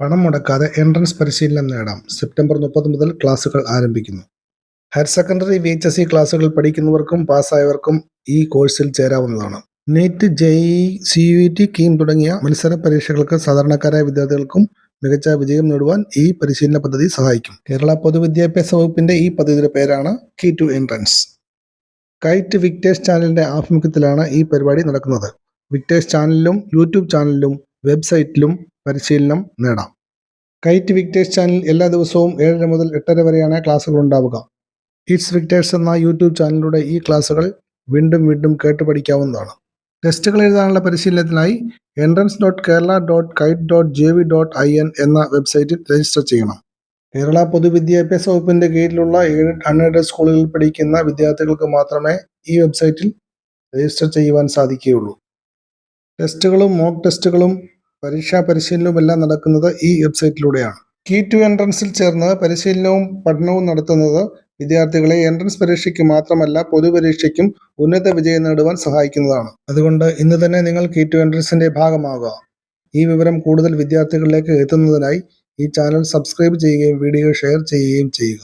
പണം മുടക്കാതെ എൻട്രൻസ് പരിശീലനം നേടാം. സെപ്റ്റംബർ മുപ്പത് മുതൽ ക്ലാസുകൾ ആരംഭിക്കുന്നു. Higher secondary V H S C ക്ലാസുകൾ പഠിക്കുന്നവർക്കും പാസ്സായവർക്കും ഈ കോഴ്സിൽ ചേരാവുന്നതാണ്. NEET JEE C U T KEAM തുടങ്ങിയ മത്സര പരീക്ഷകൾക്ക് സാധാരണക്കാരായ വിദ്യാർത്ഥികൾക്കും മികച്ച വിജയം നേടുവാൻ ഈ പരിശീലന പദ്ധതി സഹായിക്കും. കേരള പൊതുവിദ്യാഭ്യാസ വകുപ്പിന്റെ ഈ പദ്ധതിയുടെ പേരാണ് key to entrance. KITE Victers ചാനലിന്റെ ആഭിമുഖ്യത്തിലാണ് ഈ പരിപാടി നടക്കുന്നത്. വിക്ടേഴ്സ് ചാനലിലും യൂട്യൂബ് ചാനലിലും വെബ്സൈറ്റിലും പരിശീലനം നേടാം. കൈറ്റ് വിക്ടേഴ്സ് ചാനൽ എല്ലാ ദിവസവും ഏഴര മുതൽ എട്ടര വരെയാണ് ക്ലാസ്സുകൾ ഉണ്ടാവുക. ഇറ്റ്സ് വിക്ടേഴ്സ് എന്ന യൂട്യൂബ് ചാനലിലൂടെ ഈ ക്ലാസ്സുകൾ വീണ്ടും വീണ്ടും കേട്ട് പഠിക്കാവുന്നതാണ്. ടെസ്റ്റുകൾ എഴുതാനുള്ള പരിശീലനത്തിനായി entrance dot Kerala dot kite dot J V dot I N എന്ന വെബ്സൈറ്റിൽ രജിസ്റ്റർ ചെയ്യണം. കേരള പൊതുവിദ്യാഭ്യാസ വകുപ്പിന്റെ കീഴിലുള്ള ഏഴ് അൺഎയ്ഡഡ് സ്കൂളുകളിൽ പഠിക്കുന്ന വിദ്യാർത്ഥികൾക്ക് മാത്രമേ ഈ വെബ്സൈറ്റിൽ രജിസ്റ്റർ ചെയ്യുവാൻ സാധിക്കുകയുള്ളൂ. ടെസ്റ്റുകളും മോക്ക് ടെസ്റ്റുകളും പരീക്ഷാ പരിശീലനവുമെല്ലാം നടക്കുന്നത് ഈ വെബ്സൈറ്റിലൂടെയാണ്. കീ ടു എൻട്രൻസിൽ ചേർന്ന് പരിശീലനവും പഠനവും നടത്തുന്നത് വിദ്യാർത്ഥികളെ എൻട്രൻസ് പരീക്ഷയ്ക്ക് മാത്രമല്ല പൊതുപരീക്ഷയ്ക്കും ഉന്നത വിജയം നേടുവാൻ സഹായിക്കുന്നതാണ്. അതുകൊണ്ട് ഇന്ന് തന്നെ നിങ്ങൾ കീ ടു എൻട്രൻസിന്റെ ഭാഗമാകുക ഈ വിവരം കൂടുതൽ വിദ്യാർത്ഥികളിലേക്ക് എത്തുന്നതിനായി ഈ ചാനൽ സബ്സ്ക്രൈബ് ചെയ്യുകയും വീഡിയോ ഷെയർ ചെയ്യുകയും ചെയ്യുക.